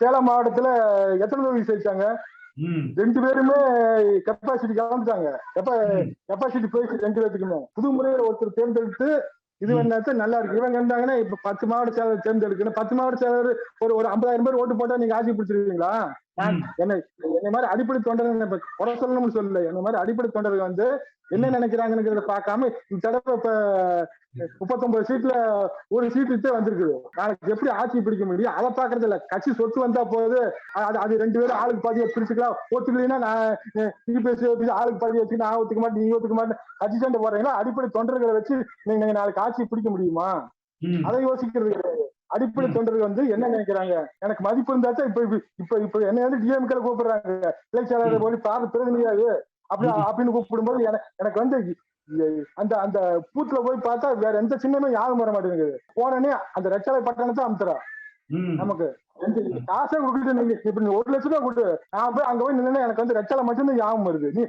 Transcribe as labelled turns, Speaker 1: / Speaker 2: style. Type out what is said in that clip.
Speaker 1: சேலம் மாவட்டத்துல எத்தனை தொகுதி
Speaker 2: ம்.
Speaker 1: ரெண்டு பேருமே கெப்பாசிட்டி கலந்துட்டாங்க. கெப்பாசிட்டி போயிடுச்சு ரெண்டு பேத்துக்குமே. புது முறையில ஒருத்தர் தேர்ந்தெடுத்து இது என்னத்த நல்லா இருக்கு. இவங்க இருந்தாங்கன்னா இப்ப பத்து மாவட்ட செயலர் தேர்ந்தெடுக்கணும். பத்து மாவட்ட செயலர் ஒரு ஒரு ஐம்பதாயிரம் பேர் ஓட்டு போட்டா நீங்க ஆட்சி பிடிச்சிருக்கீங்களா என்ன என்ன மாதிரி அடிப்படை தொண்டர்கள் இப்ப குறை சொல்லணும்னு சொல்லல. என்ன மாதிரி அடிப்படை தொண்டர்கள் வந்து என்ன நினைக்கிறாங்கன்னு பார்க்காம இந்த தடவை இப்ப முப்பத்தொன்பது சீட்ல ஒரு சீட்டு வந்திருக்குது. நாளைக்கு எப்படி ஆட்சி பிடிக்க முடியும்? அதை பாக்குறது இல்ல. கட்சி சொத்து வந்தா போகுது அது அது ரெண்டு பேரும் ஆளுக்கு பாதியை பிரிச்சுக்கலாம். ஒத்துக்கலைன்னா நான் ஆளுக்கு பாதி வச்சு நான் ஒத்துக்க மாட்டேன் நீங்க ஒத்துக்க மாட்டேன் கட்சி சண்டை போடுறீங்களா? அடிப்படை தொண்டர்களை வச்சு நீங்க நாளைக்கு ஆட்சி பிடிக்க முடியுமா? அதை யோசிக்கிறது கிடையாது. அடிப்படை தொண்டர்கள் வந்து என்ன நினைக்கிறாங்க எனக்கு மதிப்பு இருந்தாச்சும் இப்ப இப்ப இப்ப என்ன வந்து டிஎம்கே கூப்பிடுறாங்க. இளைச்சாளர் போய் பாரு பிரதிநிதியாது அப்படி. அப்படின்னு கூப்பிடும்போது எனக்கு வந்து அந்த அந்த பூத்துல போய் பார்த்தா வேற எந்த சின்னமே யாரும் வர மாட்டேங்குது. போனோடனே அந்த ரெட்டலை பட்டணத்தை அமுத்துறா. நமக்கு. காசே கொடுத்துட்டு நீங்க இப்ப நீ ஒரு லட்சம் ரூபாய் கொடு. நான் போய் அங்க போய் நின்னா எனக்கு வந்து ரெட்டலை மட்டும்தான் ஞாபகம் வருது. நீ